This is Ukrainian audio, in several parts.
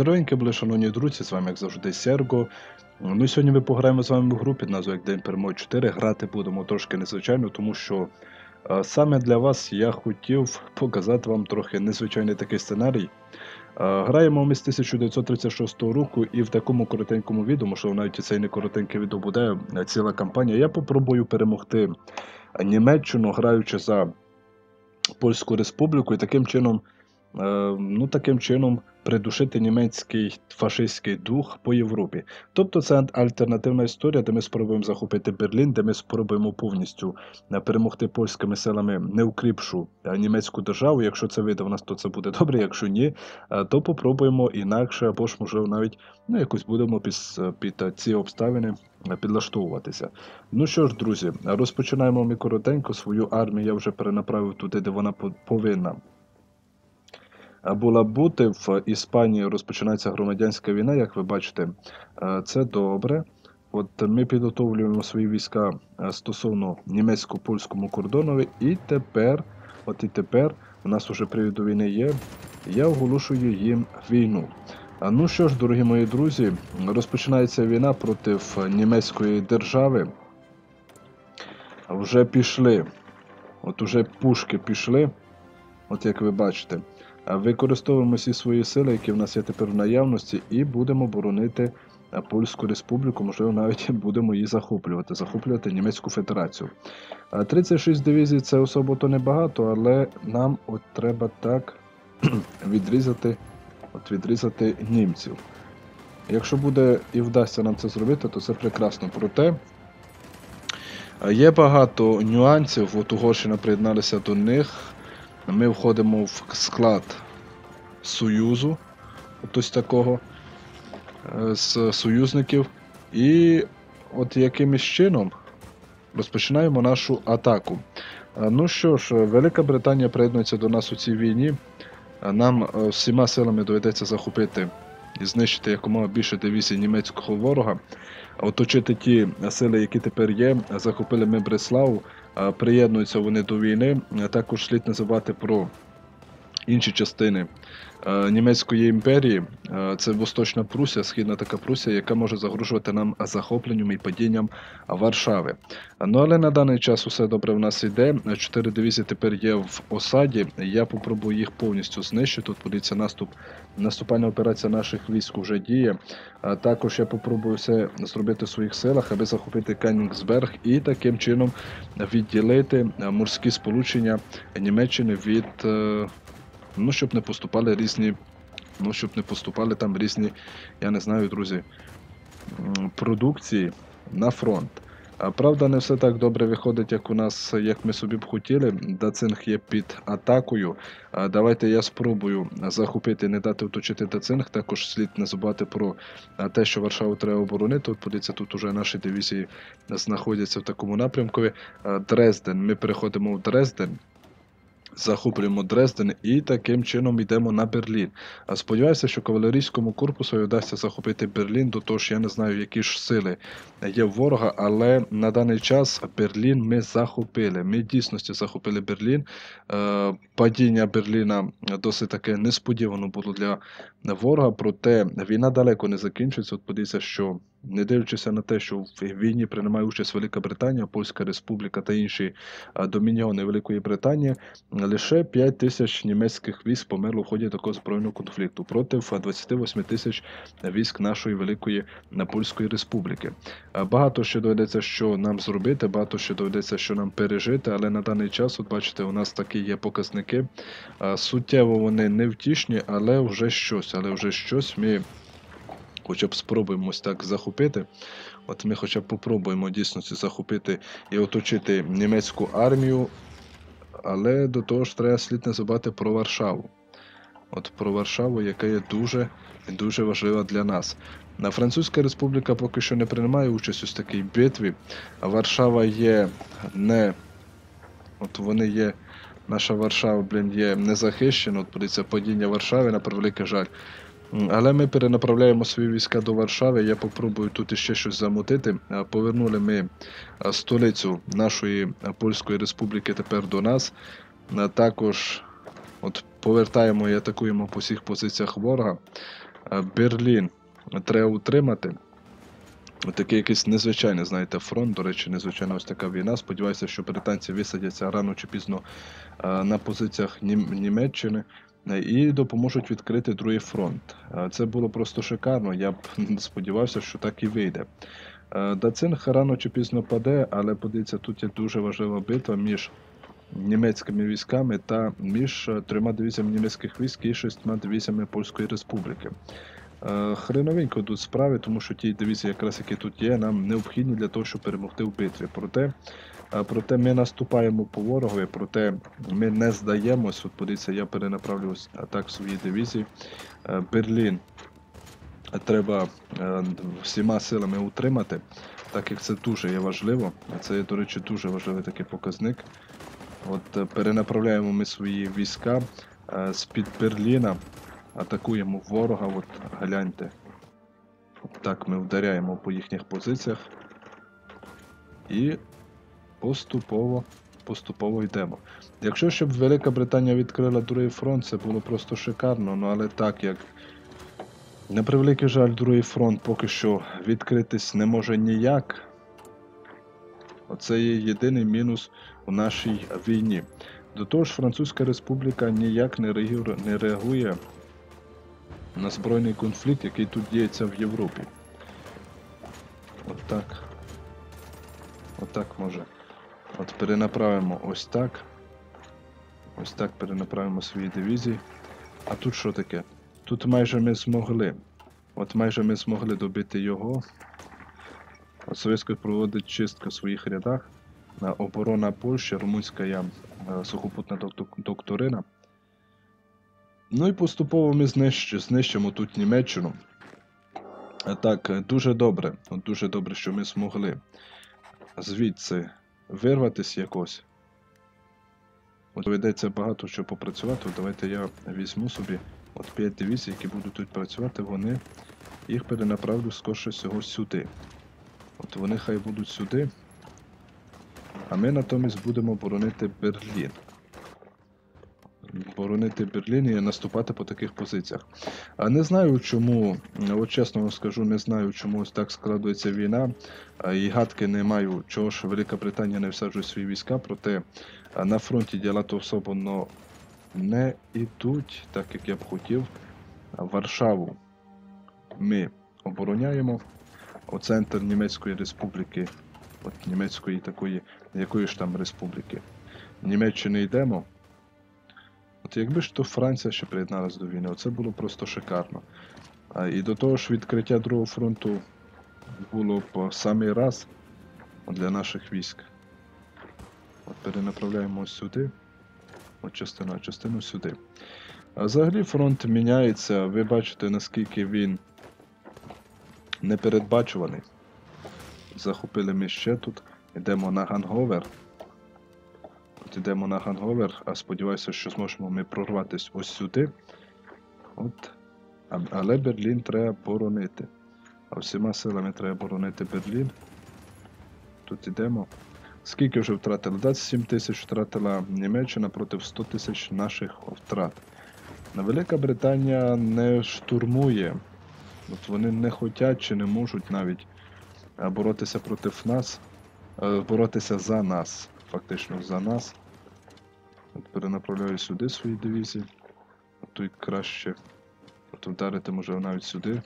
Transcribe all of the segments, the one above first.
Здоровенькі були, шановні друзі, з вами, як завжди, Серго. Ну і сьогодні ми пограємо з вами в гру під назвою День перемоги 4. Грати будемо трошки незвичайно, тому що е, саме для вас я хотів показати вам трохи незвичайний такий сценарій. Е, Граємо ми з 1936 року і в такому коротенькому відео, можливо, навіть цей не коротеньке відео буде е, ціла кампанія. Я попробую перемогти Німеччину, граючи за Польську Республіку, і таким чином, ну, таким чином придушити німецький фашистський дух по Європі. Тобто це альтернативна історія, де ми спробуємо захопити Берлін, де ми спробуємо повністю е, перемогти польськими силами неукріпшу е, німецьку державу. Якщо це вийде в нас, то це буде добре. Якщо ні, е, то попробуємо інакше, або ж можливо навіть ну, якось будемо під, під е, ці обставини е, підлаштовуватися. Ну що ж, друзі, розпочинаємо ми коротенько. Свою армію я вже перенаправив туди, де вона повинна була бути. В Іспанії розпочинається громадянська війна, як ви бачите, Е, це добре. От ми підготовлюємо свої війська е, стосовно німецько-польському кордону, і тепер, от і тепер, у нас уже привід до війни є. Я оголошую їм війну. Ну що ж, дорогі мої друзі, розпочинається війна проти німецької держави. Вже пішли. От уже пушки пішли, от як ви бачите. Використовуємо всі свої сили, які в нас є тепер в наявності, і будемо боронити Польську Республіку, можливо, навіть будемо її захоплювати, захоплювати Німецьку Федерацію. 36 дивізій це особо то небагато, але нам от треба так відрізати, от відрізати німців. Якщо буде і вдасться нам це зробити, то це прекрасно. Проте є багато нюансів. От Угорщина приєдналася до них. Ми входимо в склад Союзу, ось такого е, з союзників. І от якимось чином розпочинаємо нашу атаку. Е, Ну що ж, Велика Британія приєднується до нас у цій війні. Е, Нам всіма силами доведеться захопити і знищити якомога більше дивізій німецького ворога, оточити ті сили, які тепер є. Захопили ми Бреславу, приєднуються вони до війни. Також слід називати про інші частини е, Німецької імперії. Е, Це Восточна Прусія, східна така Прусія, яка може загрожувати нам захопленням і падінням Варшави. Ну але на даний час усе добре в нас йде. Чотири дивізії тепер є в осаді. Я попробую їх повністю знищити. Тут подивіться наступ. Наступальна операція наших військ вже діє. Також я попробую все зробити в своїх силах, аби захопити Канінгсберг і таким чином відділити е, морські сполучення Німеччини від. Ну, щоб не поступали різні. Ну, щоб не поступали там різні, я не знаю, друзі, продукції на фронт. А правда, не все так добре виходить, як у нас, як ми собі б хотіли. Дацинг є під атакою. Давайте я спробую захопити, не дати оточити Дацинг. Також слід не забувати про те, що Варшаву треба оборонити. От подивіться, тут уже наші дивізії знаходяться в такому напрямку. Дрезден. Ми переходимо в Дрезден. Захоплюємо Дрезден і таким чином йдемо на Берлін. А Сподіваюся, що кавалерійському корпусу вдасться захопити Берлін, до того ж я не знаю, які ж сили є в ворога, але на даний час Берлін ми захопили. Ми дійсності захопили Берлін. Е, Падіння Берліна досить таке несподівано було для ворога, проте війна далеко не закінчиться. От подивіться, що не дивлячись на те, що в війні приймає участь Велика Британія, Польська Республіка та інші домініони Великої Британії, лише 5 тисяч німецьких військ померло в ході такого збройного конфлікту проти 28 тисяч військ нашої Великої Польської Республіки. Багато ще доведеться, що нам зробити, багато ще доведеться, що нам пережити, але на даний час, от бачите, у нас такі є показники. Суттєво вони не втішні, але вже щось, але вже щось ми хоча б спробуємо так захопити. От ми хоча б попробуємо дійсно захопити і оточити німецьку армію, але до того ж треба слід не забувати про Варшаву. От про Варшаву, яка є дуже і дуже важлива для нас. На Французька Республіка поки що не приймає участь у такій битві, Варшава є не. От вони є. Наша Варшава, блін, є незахищена. От подивіться, падіння Варшави, на превеликий жаль. Але ми перенаправляємо свої війська до Варшави. Я попробую тут іще щось замутити. Повернули ми столицю нашої Польської Республіки тепер до нас. Також от повертаємо і атакуємо по всіх позиціях ворога. Берлін треба утримати. Такий якийсь незвичайний, знаєте, фронт, до речі, незвичайна ось така війна. Сподіваюся, що британці висадяться рано чи пізно на позиціях Німеччини і допоможуть відкрити другий фронт. Е, Це було просто шикарно. Я б сподівався, що так і вийде. Е, Дацинг рано чи пізно паде, але подивіться, тут є дуже важлива битва між німецькими військами та між е, трьома дивізіями німецьких військ і шістьма дивізіями Польської Республіки. Е, Хреновенько йдуть справи, тому що ті дивізії, якраз які тут є, нам необхідні для того, щоб перемогти в битві. Проте, е, проте ми наступаємо по ворогові, проте ми не здаємось. От подивіться, я перенаправлю ось так свої дивізії. Е, Берлін треба е, всіма силами утримати, так як це дуже є важливо. Це, до речі, дуже важливий такий показник. От е, перенаправляємо ми свої війська е, з-під Берліна, атакуємо ворога. От гляньте. Так ми вдаряємо по їхніх позиціях і поступово, поступово йдемо. Якщо щоб Велика Британія відкрила другий фронт, це було просто шикарно. Ну але так як на превеликий жаль, другий фронт поки що відкритись не може ніяк. Оце є єдиний мінус у нашій війні. До того ж, Французька Республіка ніяк не реагує, на збройний конфлікт, який тут діється в Європі. От так. От так може. От перенаправимо ось так. Ось так перенаправимо свої дивізії. А тут що таке? Тут майже ми змогли. От майже ми змогли добити його. От Совєтський проводить чистку в своїх рядах. На оборона Польщі, румунська я е, сухопутна докторина. Ну і поступово ми знищ, знищимо тут Німеччину. Е, Так, е, дуже добре. Дуже добре, що ми змогли звідси вирватися якось. От доведеться багато що попрацювати. От давайте я візьму собі от 5 дивізій, які будуть тут працювати, вони їх перенаправлю скорше всього сюди. От вони хай будуть сюди. А ми натомість будемо боронити Берлін. Боронити Берлін і наступати по таких позиціях. А не знаю чому, от чесно скажу, не знаю, чому ось так складується війна. І гадки не маю, чого ж Велика Британія не всаджує свої війська, проте на фронті діла то особливо не йдуть, так як я б хотів. Варшаву ми обороняємо. У центр Німецької республіки, от німецької такої, якої ж там республіки. Німеччини йдемо. От якби ж то Франція ще приєдналась до війни, оце було просто шикарно. А, і до того ж відкриття Другого фронту було б самий раз для наших військ. От перенаправляємо сюди. От частину, частину сюди. А взагалі фронт міняється. Ви бачите, наскільки він непередбачуваний. Захопили ми ще тут. Йдемо на Ганговер. От йдемо на Ганговер, а сподіваюся, що зможемо ми прорватися ось сюди. От. Але Берлін треба боронити. А всіма силами треба боронити Берлін. Тут йдемо. Скільки вже втратили? 27 тисяч втратила Німеччина проти 100 тисяч наших втрат. На Велика Британія не штурмує. От вони не хочуть чи не можуть навіть е, боротися проти нас, е, боротися за нас, фактично за нас. От перенаправляю сюди свої дивізії. Тут краще от вдарити може навіть сюди.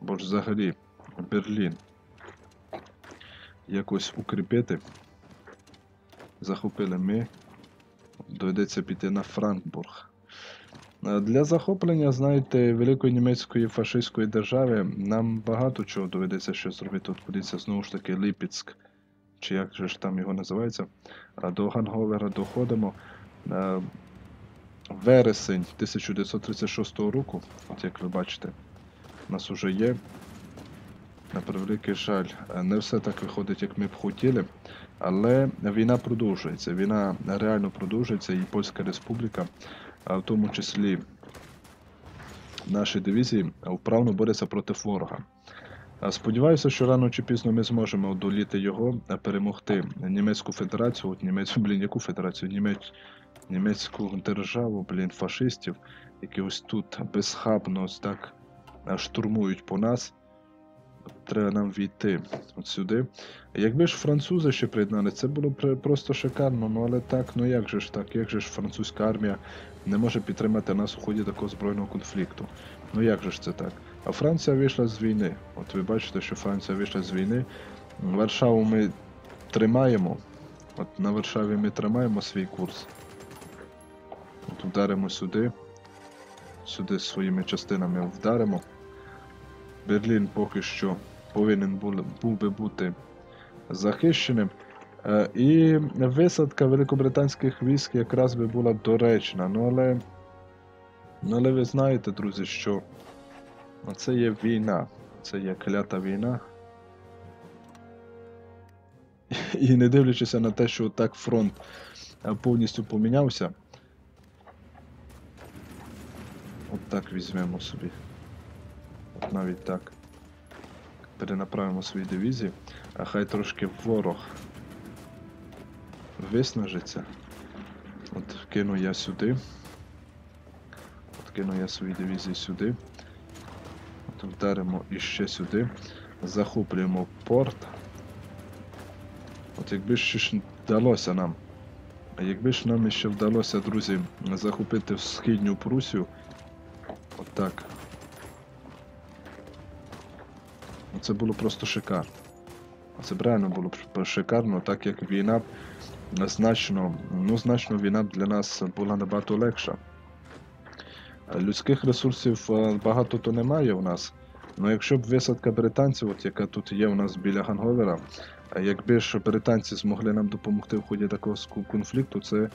Бо ж взагалі Берлін якось укріпити. Захопили ми. Доведеться піти на Франкбург. Для захоплення, знаєте, великої німецької фашистської держави нам багато чого доведеться ще зробити. От подивіться, знову ж таки, Липецьк, чи як же ж там його називається. До Ганговера доходимо. Е, Вересень 1936 року, от як ви бачите, у нас уже є. На превеликий жаль, е, не все так виходить, як ми б хотіли. Але війна продовжується. Війна реально продовжується, і Польська Республіка, в тому числі наші дивізії, вправно борються проти ворога. Сподіваюся, що рано чи пізно ми зможемо одоліти його, перемогти Німецьку Федерацію, от німецьку, блін, яку федерацію? Німець, німецьку державу, блін, фашистів, які ось тут безхабно ось так е, штурмують по нас. Треба нам війти от сюди. Якби ж французи ще приєднали, це було б просто шикарно. Ну але так, ну як же ж так? Як же ж французька армія не може підтримати нас у ході такого збройного конфлікту? Ну як же ж це так? А Франція вийшла з війни. От ви бачите, що Франція вийшла з війни. Варшаву ми тримаємо. От на Варшаві ми тримаємо свій курс. От вдаримо сюди. Сюди своїми частинами вдаримо. Берлін поки що повинен був, би бути захищеним. Е, І висадка великобританських військ якраз би була доречна. Ну але, ну, але ви знаєте, друзі, що це є війна. Це є клята війна. І не дивлячись на те, що так фронт повністю помінявся. От так візьмемо собі. От навіть так. Перенаправимо свої дивізії, а хай трошки ворог виснажиться. От кину я сюди. От кину я свої дивізії сюди. От вдаримо іще сюди. Захоплюємо порт. От якби ж вдалося нам. Якби ж нам ще вдалося, друзі, захопити східню Прусію. Отак. Це було просто шикарно. Це реально було б шикарно, так як війна значно, ну значно війна для нас була набагато легша. Людських ресурсів е, багато то немає у нас. Ну якщо б висадка британців, от яка тут є у нас біля Ганговера, якби ж британці змогли нам допомогти в ході такого конфлікту, це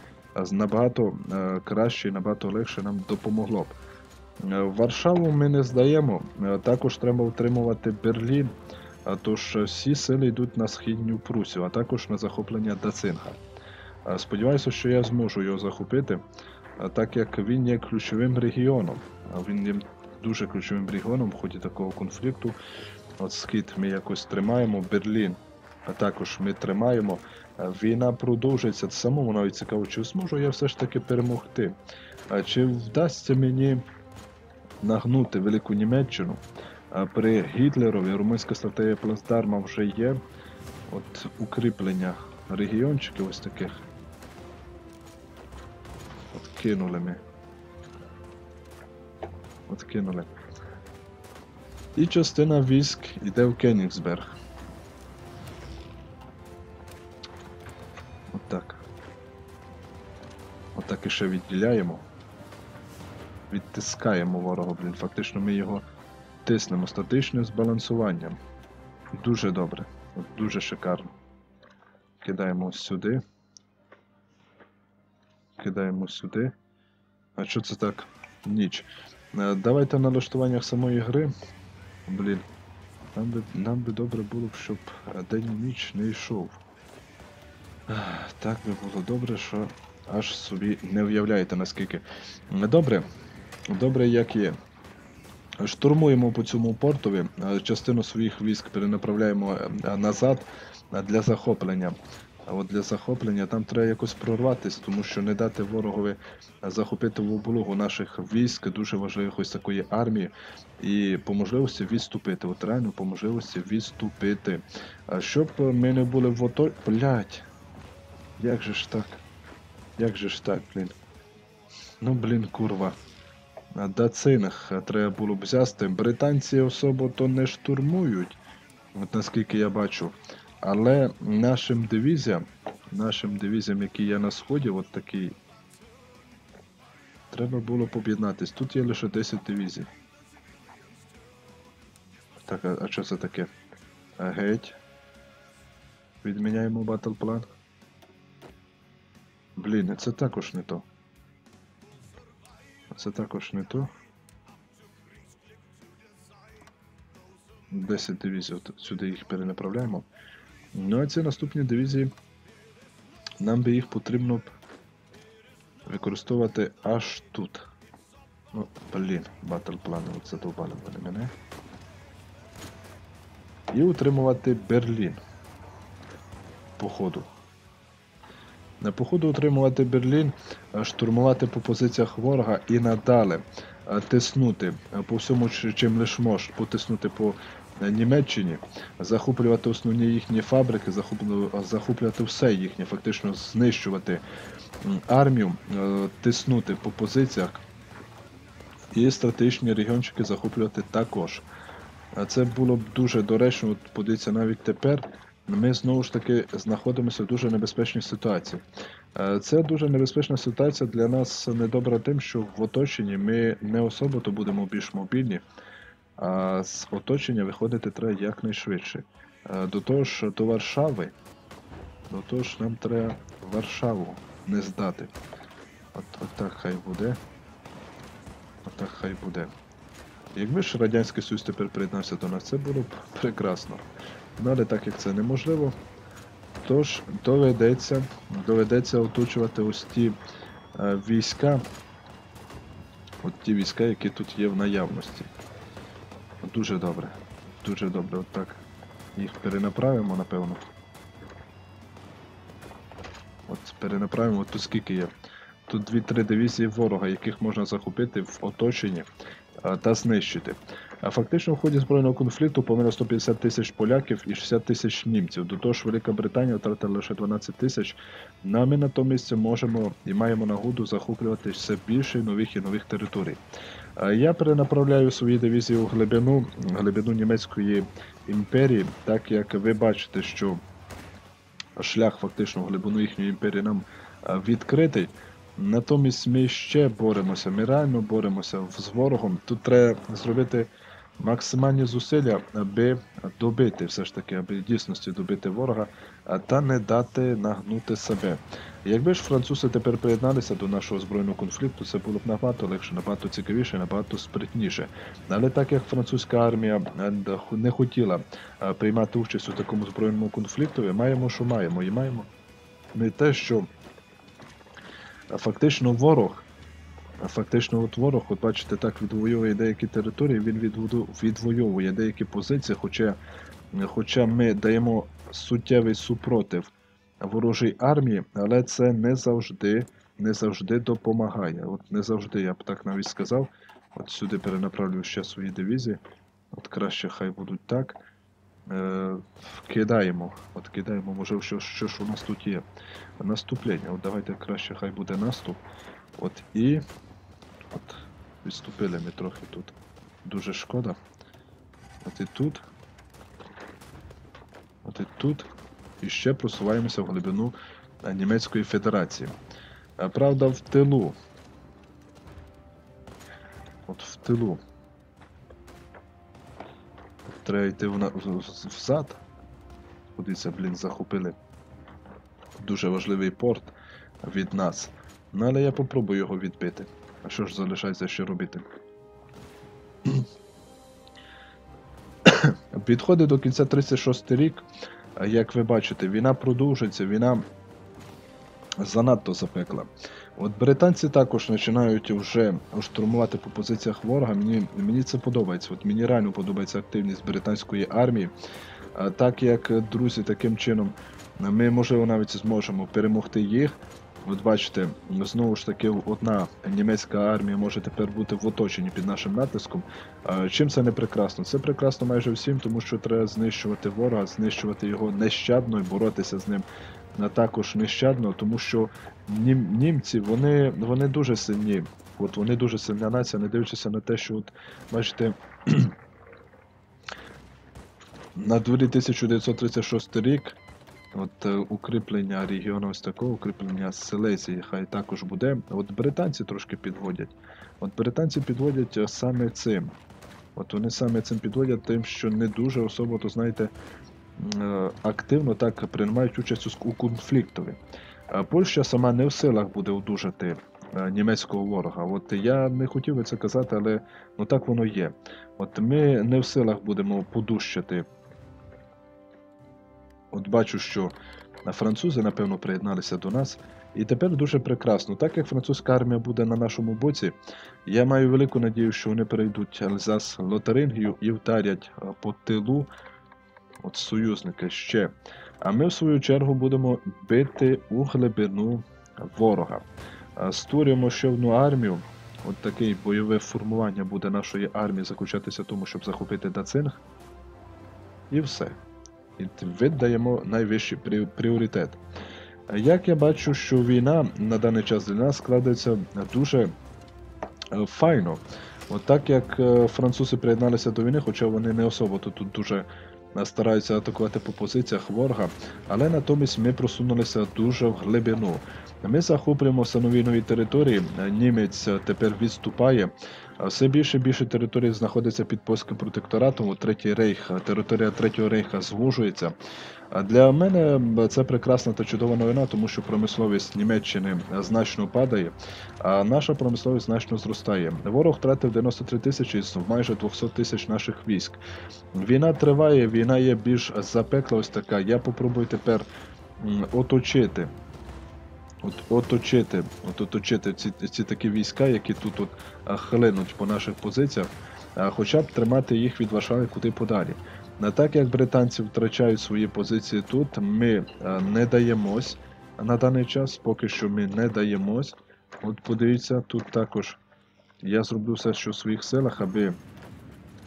набагато е, краще і набагато легше нам допомогло б. Е, Варшаву ми не здаємо. Е, Також треба утримувати Берлін. Тож всі сили йдуть на східню Прусію, а також на захоплення Дацинга. Е, Сподіваюся, що я зможу його захопити, так як він є ключовим регіоном. Він є дуже ключовим регіоном в ході такого конфлікту. От схід ми якось тримаємо, Берлін також ми тримаємо. Війна продовжується. Самому навіть цікаво, чи зможу я все ж таки перемогти. Чи вдасться мені нагнути Велику Німеччину? А При Гітлерові румунська стратегія Плацдарма вже є. От укріплення регіончиків ось таких. От кинули ми. От кинули. І частина військ йде в Кенігсберг. От так. От так і ще відділяємо. Відтискаємо ворога, блін. Фактично ми його тиснемо статичним збалансуванням. Дуже добре. Дуже шикарно. Кидаємо сюди. Кидаємо сюди. А що це так? Ніч. Е, Давайте в налаштуваннях самої гри. Блін. Нам би, нам би добре було б, щоб е, день ніч не йшов. Так би було добре, що аж собі не уявляєте наскільки. М, Добре. Добре, як є. Штурмуємо по цьому портові, е, частину своїх військ перенаправляємо е, назад е, для захоплення. А от для захоплення там треба якось прорватися, тому що не дати ворогові захопити в облогу наших військ, дуже важливих ось такої армії, і по можливості відступити. От реально по можливості відступити. А щоб ми не були в ото... Блять. Як же ж так? Як же ж так, блін? Ну, блін, курва. А Дацинг треба було б взяти. Британці особо то не штурмують, от наскільки я бачу. Але нашим дивізіям, нашим дивізіям, які є на сході, от такий. Треба було поб'єднатись. Тут є лише 10 дивізій. Так, а, а що це таке? А, Геть. Відміняємо батл план. Блін, це також не то. Це також не то. 10 дивізій, от сюди їх перенаправляємо. Ну а ці наступні дивізії. Нам би їх потрібно використовувати аж тут. Ну, блін, батл плани от задовбали вони мене. І утримувати Берлін. По ходу. На походу утримувати Берлін, штурмувати по позиціях ворога і надалі. е, тиснути е, по всьому, чим лиш мож, потиснути по е, Німеччині, захоплювати основні їхні фабрики, захоплювати все їхнє, фактично знищувати армію, е, тиснути по позиціях і стратегічні регіончики захоплювати також. Це було б дуже доречно, от подивіться, навіть тепер ми знову ж таки знаходимося в дуже небезпечній ситуації. Е, Це дуже небезпечна ситуація для нас недобра тим, що в оточенні ми не особо то будемо більш мобільні, а з оточення виходити треба якнайшвидше. Е, До того ж, до Варшави, до того ж нам треба Варшаву не здати. От, от так хай буде. От так хай буде. Якби ж Радянський Союз тепер приєднався до нас, це було б прекрасно. Але так як це неможливо, тож доведеться, доведеться оточувати ось ті е, війська, от ті війська, які тут є в наявності. Дуже добре. Дуже добре. От так. Їх перенаправимо, напевно. От перенаправимо, от тут скільки є. Тут 2-3 дивізії ворога, яких можна захопити в оточенні та знищити. А фактично в ході збройного конфлікту померло 150 тисяч поляків і 60 тисяч німців. До того ж, Велика Британія втратила лише 12 тисяч. Ну, а ми натомість можемо і маємо нагоду захоплювати все більше нових і нових територій. Я перенаправляю свої дивізії у глибину, глибину німецької імперії, так як ви бачите, що шлях фактично в глибину їхньої імперії нам відкритий. Натомість ми ще боремося, ми реально боремося з ворогом. Тут треба зробити максимальні зусилля, аби добити все ж таки, аби дійсності добити ворога, та не дати нагнути себе. Якби ж французи тепер приєдналися до нашого збройного конфлікту, це було б набагато легше, набагато цікавіше, набагато спритніше. Але так як французька армія е, не хотіла е, приймати участь у такому збройному конфлікті, ми маємо, що маємо, і маємо не те, що фактично ворог. Фактично от ворог, от бачите, так відвоює деякі території, він відвоює деякі позиції, хоча, хоча ми даємо суттєвий супротив ворожій армії, але це не завжди, не завжди допомагає. От не завжди, я б так навіть сказав. От сюди перенаправлю ще свої дивізії. От краще хай будуть так. Е, кидаємо. От кидаємо, може, що, що ж у нас тут є. Наступлення. От давайте краще хай буде наступ. От і. От відступили ми трохи тут. Дуже шкода. От і тут. От і тут. І ще просуваємося в глибину е, Німецької Федерації. Правда, в тилу. От в тилу. Треба йти в- взад. Кудись, блін, захопили дуже важливий порт від нас. Ну, але я попробую його відбити. А що ж залишається ще робити? Підходить до кінця 36 рік. Як ви бачите, війна продовжується, війна занадто запекла. От британці також починають вже штурмувати по позиціях ворога. Мені, мені це подобається. От мені реально подобається активність британської армії. Так як друзі, таким чином ми можливо навіть зможемо перемогти їх. От бачите, знову ж таки, одна німецька армія може тепер бути в оточенні під нашим натиском. Чим це не прекрасно? Це прекрасно майже всім, тому що треба знищувати ворога, знищувати його нещадно і боротися з ним також нещадно, тому що німці вони, вони дуже сильні. От вони дуже сильна нація, не дивлячись на те, що от, бачите. На дворі 1936 рік от е, укріплення регіону ось такого, укріплення Силезії хай також буде. От британці трошки підводять. От британці підводять е, саме цим. От вони саме цим підводять тим, що не дуже особо, то знаєте, е, активно так приймають участь у, конфліктові. Польща сама не в силах буде одужати німецького ворога. От я не хотів би це казати, але ну так воно є. От ми не в силах будемо подущати. От бачу, що французи, напевно, приєдналися до нас. І тепер дуже прекрасно. Так як французька армія буде на нашому боці, я маю велику надію, що вони перейдуть Альзас Лотарингію і вдарять е, по тилу от союзника ще. А ми, в свою чергу, будемо бити у глибину ворога. Е, Створюємо ще одну армію, от таке бойове формування буде нашої армії заключатися в тому, щоб захопити Дацинг. І все. Віддаємо найвищий пріоритет. Як я бачу, що війна на даний час для нас складається дуже е, файно. От так як е, французи приєдналися до війни, хоча вони не особо тут, дуже е, стараються атакувати по позиціях ворога, але натомість ми просунулися дуже в глибину. Ми захоплюємо нові нові території. Німець тепер відступає. А Все більше і більше територій знаходиться під польським протекторатом. От Третій рейх, територія Третього рейха звужується. Для мене це прекрасна та чудова новина, тому що промисловість Німеччини значно падає, а наша промисловість значно зростає. Ворог втратив 93 тисячі з майже 200 тисяч наших військ. Війна триває, війна є більш запекла ось така. Я попробую тепер оточити. От, оточити, от оточити ці, ці такі війська, які тут от, хлинуть по наших позиціях, а, хоча б тримати їх від Варшави куди подалі. Не так як британці втрачають свої позиції тут, ми не даємось на даний час, поки що ми не даємось. От подивіться, тут також я зроблю все, що в своїх силах, аби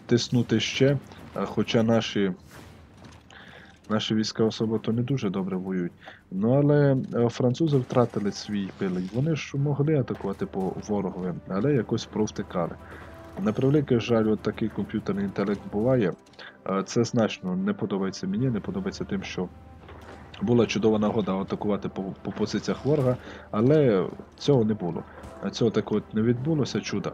тиснути ще, хоча наші. Наші війська особо то не дуже добре воюють. Ну але е, французи втратили свій пилень. Вони ж могли атакувати по ворогові, але якось провтикали. На превеликий жаль, от такий комп'ютерний інтелект буває. Е, Це значно не подобається мені, не подобається тим, що була чудова нагода атакувати по, по позиціях ворога, але цього не було. Цього так от не відбулося чуда.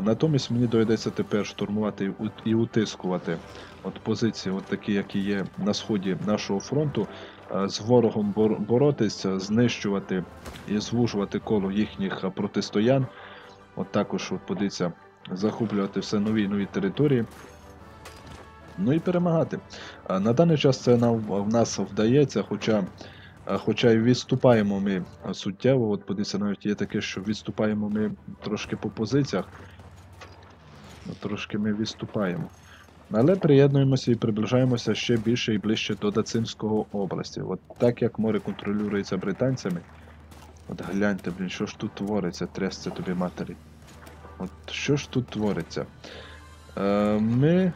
Натомість мені доведеться тепер штурмувати і утискувати от позиції, от такі, які є на сході нашого фронту, е, з ворогом боротися, знищувати і звужувати коло їхніх е, протистоян. От також, от подивіться, захоплювати все нові і нові території. Ну і перемагати. На даний час це нам в нас вдається, хоча, хоча і відступаємо ми суттєво. От подивіться, навіть є таке, що відступаємо ми трошки по позиціях. Трошки ми відступаємо. Але приєднуємося і приближаємося ще більше і ближче до Дацинського області. От так як море контролюється британцями. От гляньте, блін, що ж тут твориться, трясся тобі матері. От що ж тут твориться? Е, ми.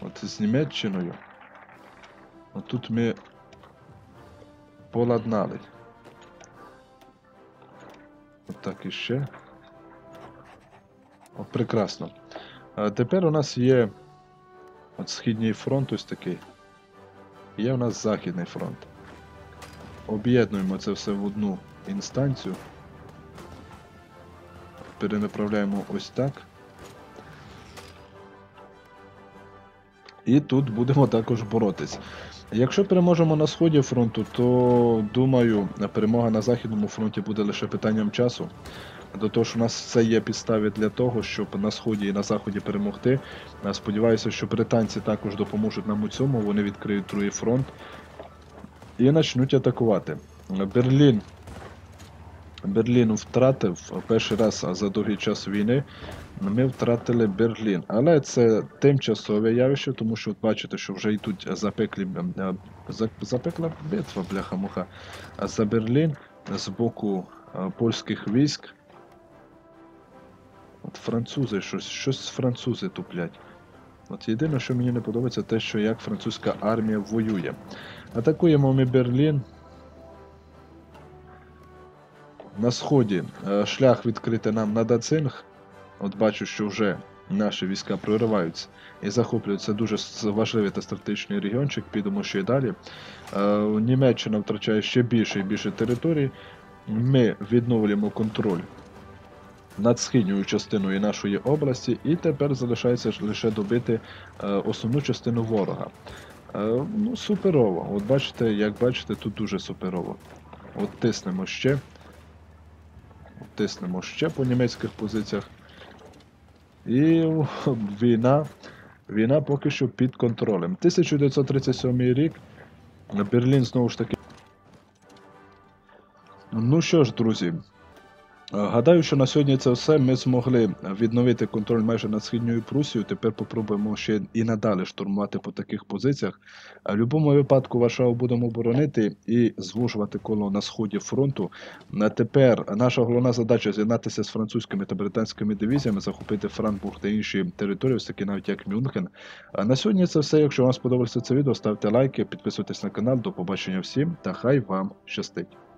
От з Німеччиною. От тут ми поладнали. От так іще. От прекрасно. Тепер у нас є от східний фронт ось такий. Є у нас Західний фронт. Об'єднуємо це все в одну інстанцію. Перенаправляємо ось так. І тут будемо також боротись. Якщо переможемо на сході фронту, то думаю, перемога на Західному фронті буде лише питанням часу. До того ж, у нас все є підстави для того, щоб на сході і на заході перемогти. Сподіваюся, що британці також допоможуть нам у цьому. Вони відкриють другий фронт і почнуть атакувати. Берлін. Берлін втратив перший раз за довгий час війни. Ми втратили Берлін. Але це тимчасове явище, тому що от бачите, що вже йдуть запеклі запекла битва, бляха-муха. За Берлін з боку польських військ. От французи, щось, щось французи туплять. От єдине, що мені не подобається, те, що як французька армія воює. Атакуємо ми Берлін. На сході е, шлях відкрити нам на Дацинг. От бачу, що вже наші війська прориваються і захоплюються дуже важливий та стратегічний регіончик. Підемо ще й далі. Е, Німеччина втрачає ще більше і більше територій. Ми відновлюємо контроль над східньою частиною нашої області, і тепер залишається лише добити е, основну частину ворога. Е, ну, суперово. От бачите, як бачите, тут дуже суперово. От тиснемо ще. От Тиснемо ще по німецьких позиціях. І війна. Війна поки що під контролем. 1937 рік. Берлін знову ж таки. Ну що ж, друзі, Гадаю, що на сьогодні це все. Ми змогли відновити контроль майже над східньою Прусією. Тепер попробуємо ще і надалі штурмувати по таких позиціях. В будь-якому випадку Варшаву будемо оборонити і звужувати коло на сході фронту. Тепер наша головна задача з'єднатися з французькими та британськими дивізіями, захопити Франкфурт та інші території, ось такі навіть як Мюнхен. На сьогодні це все. Якщо вам сподобалося це відео, ставте лайки, підписуйтесь на канал. До побачення всім та хай вам щастить.